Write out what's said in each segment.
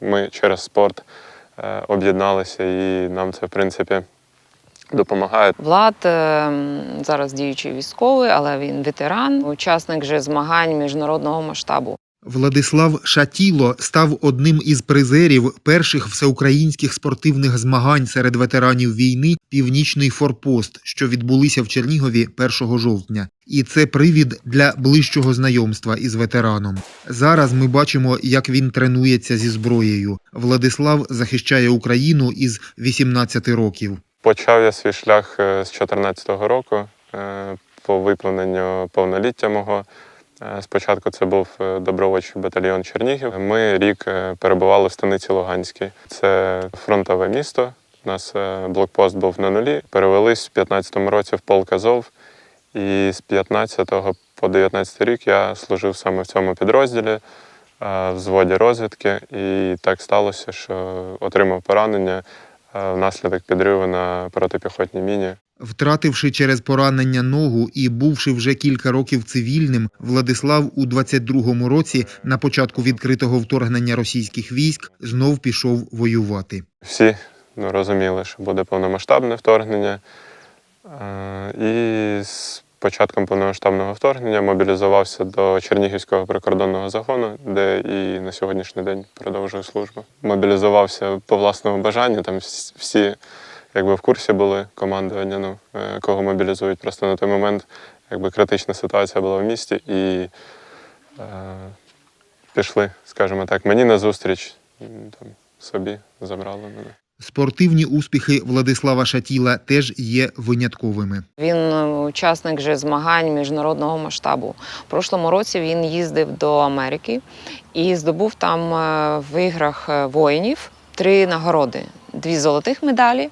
Ми через спорт е, об'єдналися, і нам це в принципі допомагає. Влад е, зараз діючий військовий, але він ветеран, учасник же змагань міжнародного масштабу. Владислав Шатіло став одним із призерів перших всеукраїнських спортивних змагань серед ветеранів війни Північний форпост, що відбулися в Чернігові 1 жовтня. І це привід для ближчого знайомства із ветераном. Зараз ми бачимо, як він тренується зі зброєю. Владислав захищає Україну із 18 років. Почав я свій шлях е, з 2014 року е, по виповненню повноліття мого. Е, Спочатку це був е, добровольчий батальйон Чернігів. Ми рік е, перебували в станиці Луганській. Це фронтове місто. У нас блокпост був на нулі. Перевелись в 15-му році в полк Азов. І з 15 по 19 рік я служив саме в цьому підрозділі, в взводі розвідки. І так сталося, що отримав поранення внаслідок підриву на протипіхотній міні. Втративши через поранення ногу і бувши вже кілька років цивільним, Владислав у 22-му році, на початку відкритого вторгнення російських військ, знов пішов воювати. Всі ну, розуміли, що буде повномасштабне вторгнення. Е, І з початком повномасштабного вторгнення мобілізувався до Чернігівського прикордонного загону, де і на сьогоднішній день продовжую службу. Мобілізувався по власному бажанню. Там вс- всі якби в курсі були командування, ну, е, кого мобілізують. Просто на той момент якби, критична ситуація була в місті і е, пішли, скажімо так, мені на зустріч там, собі забрали мене. Спортивні успіхи Владислава Шатіла теж є винятковими. Він е, учасник же змагань міжнародного масштабу. У прошлому році він їздив до Америки і здобув там е, в іграх воїнів три нагороди: дві золотих медалі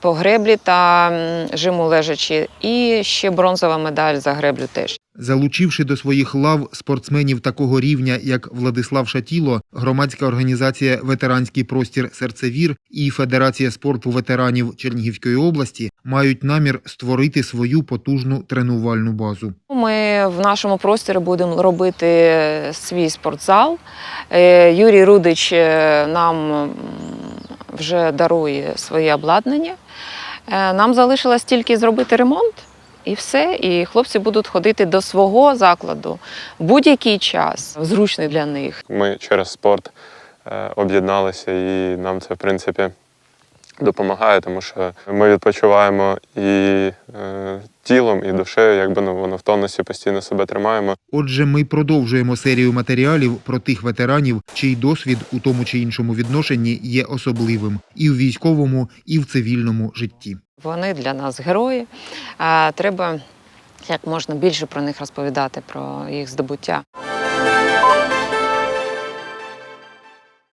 по греблі та жиму лежачі, і ще бронзова медаль за греблю теж. Залучивши до своїх лав спортсменів такого рівня, як Владислав Шатіло, громадська організація Ветеранський простір Серцевір і Федерація спорту ветеранів Чернігівської області мають намір створити свою потужну тренувальну базу. Ми в нашому просторі будемо робити свій спортзал. Е, Юрій Рудич е, нам вже дарує своє обладнання. Е, Нам залишилось тільки зробити ремонт і все. І хлопці будуть ходити до свого закладу в будь-який час, зручний для них. Ми через спорт е, об'єдналися, і нам це в принципі допомагає, тому що ми відпочиваємо і тілом, і душею, якби ну воно в тонусі постійно себе тримаємо. Отже, ми продовжуємо серію матеріалів про тих ветеранів, чий досвід у тому чи іншому відношенні є особливим і в військовому, і в цивільному житті. Вони для нас герої. А Треба як можна більше про них розповідати, про їх здобуття.